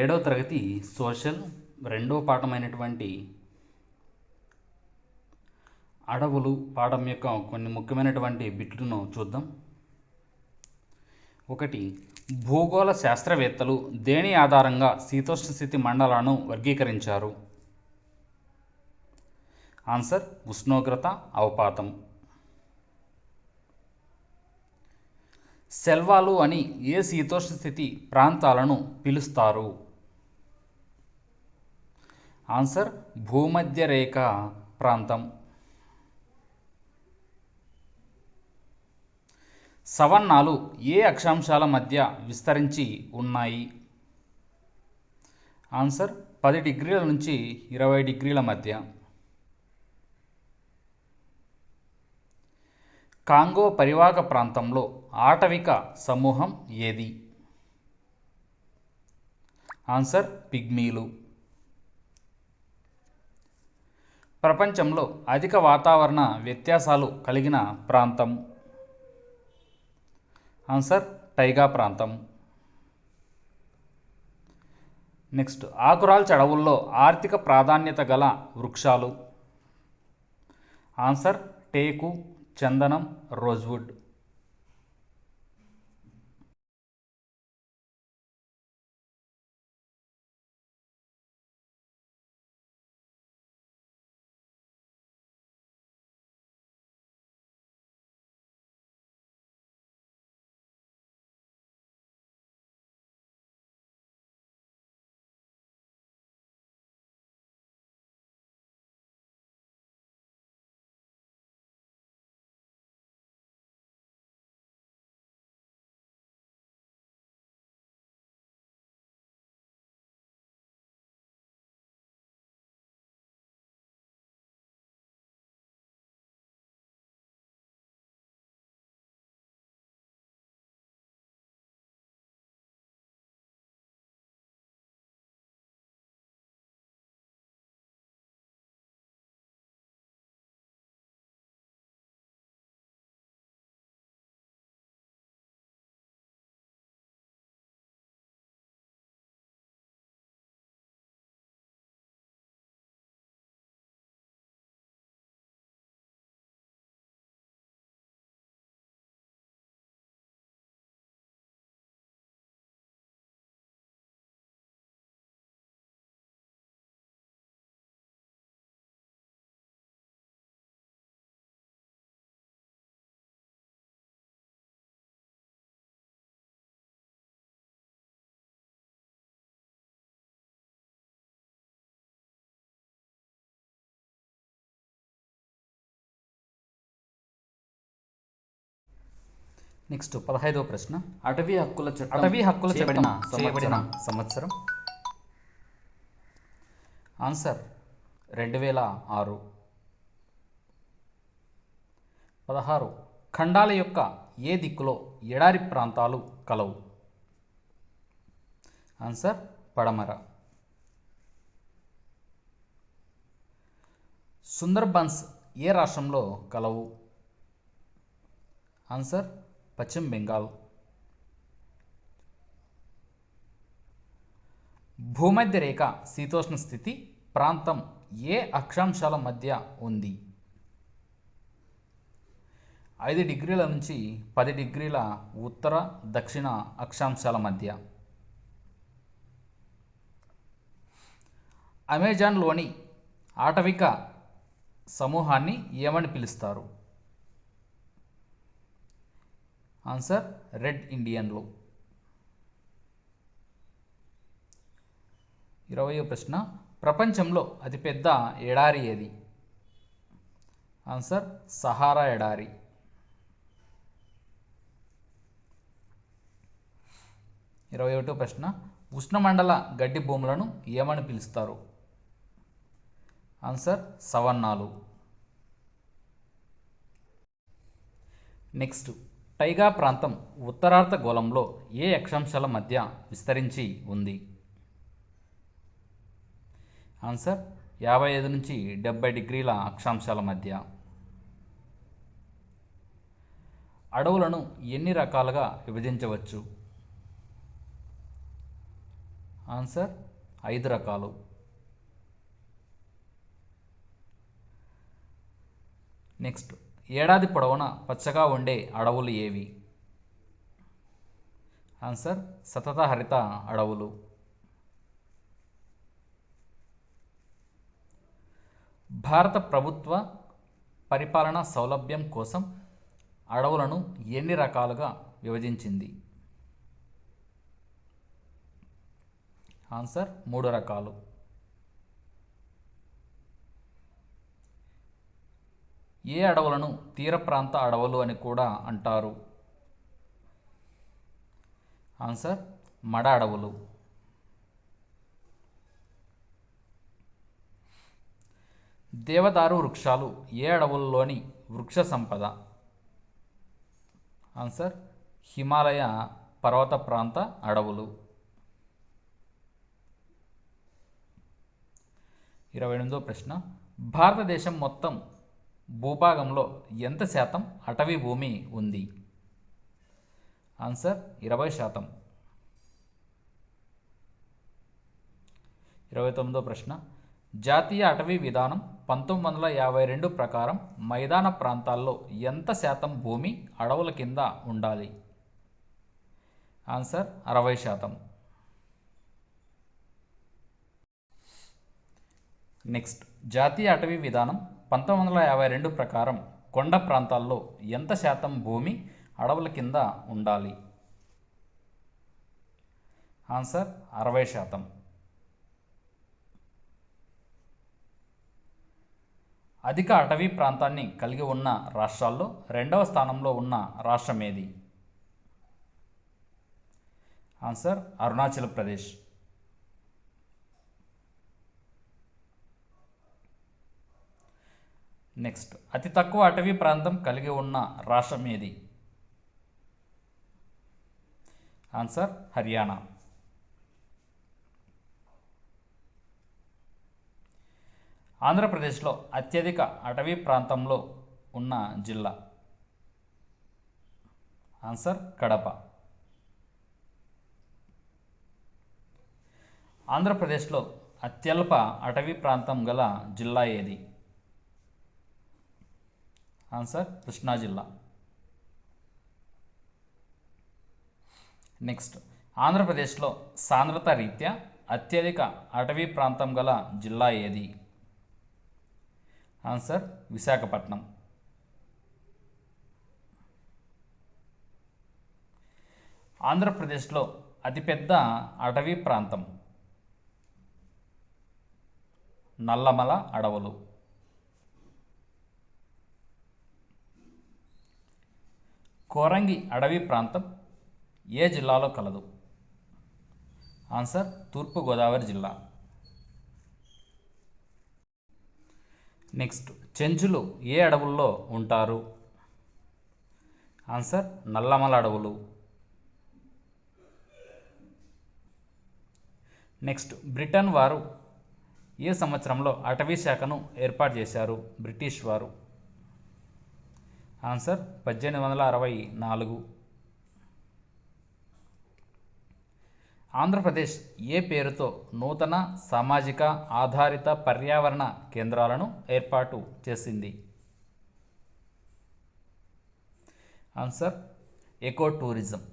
ఏడవ తరగతి సోషల్ రెండవ పాఠమైనటువంటి అడవులు పాఠం యొక్క కొన్ని ముఖ్యమైనటువంటి బిట్లను చూద్దాం. ఒకటి భూగోళ శాస్త్రవేత్తలు దేని ఆధారంగా శీతోష్ణ స్థితి మండలాలను వర్గీకరించారు? ఆన్సర్ ఉష్ణోగ్రత అవపాతం. సెల్వాలు అని ఏ శీతోష్ణ స్థితి ప్రాంతాలను పిలుస్తారు? ఆన్సర్ భూమధ్య రేఖ ప్రాంతం. సవన్నాలు ఏ అక్షాంశాల మధ్య విస్తరించి ఉన్నాయి? ఆన్సర్ పది డిగ్రీల నుంచి ఇరవై డిగ్రీల మధ్య. కాంగో పరివాహక ప్రాంతంలో ఆటవిక సమూహం ఏది? ఆన్సర్ పిగ్మీలు. ప్రపంచంలో అధిక వాతావరణ వ్యత్యాసాలు కలిగిన ప్రాంతం. ఆన్సర్ టైగా ప్రాంతం. నెక్స్ట్ ఆకురాల్ చడవుల్లో ఆర్థిక ప్రాధాన్యత గల వృక్షాలు. ఆన్సర్ టేకు చందనం రోజ్వుడ్. నెక్స్ట్ పదహైదవ ప్రశ్న. అటవీ హక్కుల చట్టం అటవీ హక్కుల చట్టం చేయబడిన సంవత్సరం. ఆన్సర్ రెండు వేల ఆరు. పదహారు. ఖండాల యొక్క ఏ దిక్కులో ఎడారి ప్రాంతాలు కలవు? ఆన్సర్ పడమర. సుందర్బన్స్ ఏ రాష్ట్రంలో కలవు? ఆన్సర్ పశ్చిమ బెంగాల్. భూమధ్య రేఖ శీతోష్ణ స్థితి ప్రాంతం ఏ అక్షాంశాల మధ్య ఉంది? ఐదు డిగ్రీల నుంచి పది డిగ్రీల ఉత్తర దక్షిణ అక్షాంశాల మధ్య. అమెజాన్లోని ఆటవిక సమూహాన్ని ఏమని పిలుస్తారు? ఆన్సర్ రెడ్ ఇండియన్లు ఇరవయో ప్రశ్న ప్రపంచంలో అతిపెద్ద ఎడారి ఏది? ఆన్సర్ సహారా ఎడారి. ఇరవై ఒకటో ప్రశ్న ఉష్ణమండల గడ్డి భూములను ఏమని పిలుస్తారు? ఆన్సర్ సవర్ణాలు నెక్స్ట్ టైగా ప్రాంతం ఉత్తరార్ధగోళంలో ఏ అక్షాంశాల మధ్య విస్తరించి ఉంది? ఆన్సర్ యాభై ఐదు నుంచి డెబ్బై డిగ్రీల అక్షాంశాల మధ్య. అడవులను ఎన్ని రకాలుగా విభజించవచ్చు? ఆన్సర్ ఐదు రకాలు. నెక్స్ట్ ఏడాది పొడవునా పచ్చగా ఉండే అడవులు ఏవి? ఆన్సర్ సతత హరిత అడవులు. భారత ప్రభుత్వ పరిపాలనా సౌలభ్యం కోసం అడవులను ఎన్ని రకాలుగా విభజించింది? ఆన్సర్ మూడు రకాలు. ఏ అడవులను తీర ప్రాంత అడవులు అని కూడా అంటారు? ఆన్సర్ మడ అడవులు. దేవదారు వృక్షాలు ఏ అడవుల్లోని వృక్ష సంపద? ఆన్సర్ హిమాలయ పర్వత ప్రాంత అడవులు. ఇరవై ఎనిమిదో ప్రశ్న భారతదేశం మొత్తం భూభాగంలో ఎంత శాతం అటవీ భూమి ఉంది? ఆన్సర్ ఇరవై శాతం. ఇరవై తొమ్మిదో ప్రశ్న. జాతీయ అటవీ విధానం పంతొమ్మిది వందల యాభై రెండు ప్రకారం మైదాన ప్రాంతాల్లో ఎంత శాతం భూమి అడవుల కింద ఉండాలి? ఆన్సర్ అరవై శాతం. నెక్స్ట్ జాతీయ అటవీ విధానం పంతొమ్మిది వందల యాభై రెండు ప్రకారం కొండ ప్రాంతాల్లో ఎంత శాతం భూమి అడవుల కింద ఉండాలి? ఆన్సర్ అరవై శాతం. అధిక అటవీ ప్రాంతాన్ని కలిగి ఉన్న రాష్ట్రాల్లో రెండవ స్థానంలో ఉన్న రాష్ట్రం ఏది? ఆన్సర్ అరుణాచల్ ప్రదేశ్. నెక్స్ట్ అతి తక్కువ అటవీ ప్రాంతం కలిగి ఉన్న రాష్ట్రం ఏది? ఆన్సర్ హర్యానా ఆంధ్రప్రదేశ్లో అత్యధిక అటవీ ప్రాంతంలో ఉన్న జిల్లా? ఆన్సర్ కడప. ఆంధ్రప్రదేశ్లో అత్యల్ప అటవీ ప్రాంతం గల జిల్లా ఏది? ఆన్సర్ కృష్ణా జిల్లా. నెక్స్ట్ ఆంధ్రప్రదేశ్లో సాంద్రత రీత్యా అత్యధిక అటవీ ప్రాంతం గల జిల్లా ఏది? ఆన్సర్ విశాఖపట్నం. ఆంధ్రప్రదేశ్లో అతిపెద్ద అటవీ ప్రాంతం నల్లమల అడవులు. కోరంగి అడవి ప్రాంతం ఏ జిల్లాలో కలదు? ఆన్సర్ తూర్పుగోదావరి జిల్లా. నెక్స్ట్ చెంచులు ఏ అడవుల్లో ఉంటారు? ఆన్సర్ నల్లమల అడవులు. నెక్స్ట్ బ్రిటన్ వారు ఏ సంవత్సరంలో అటవీ శాఖను ఏర్పాటు చేశారు? బ్రిటిష్ వారు. ఆన్సర్ పద్దెనిమిది వందల అరవై నాలుగు. ఆంధ్రప్రదేశ్ ఏ పేరుతో నూతన సామాజిక ఆధారిత పర్యావరణ కేంద్రాలను ఏర్పాటు చేసింది? Answer eco tourism.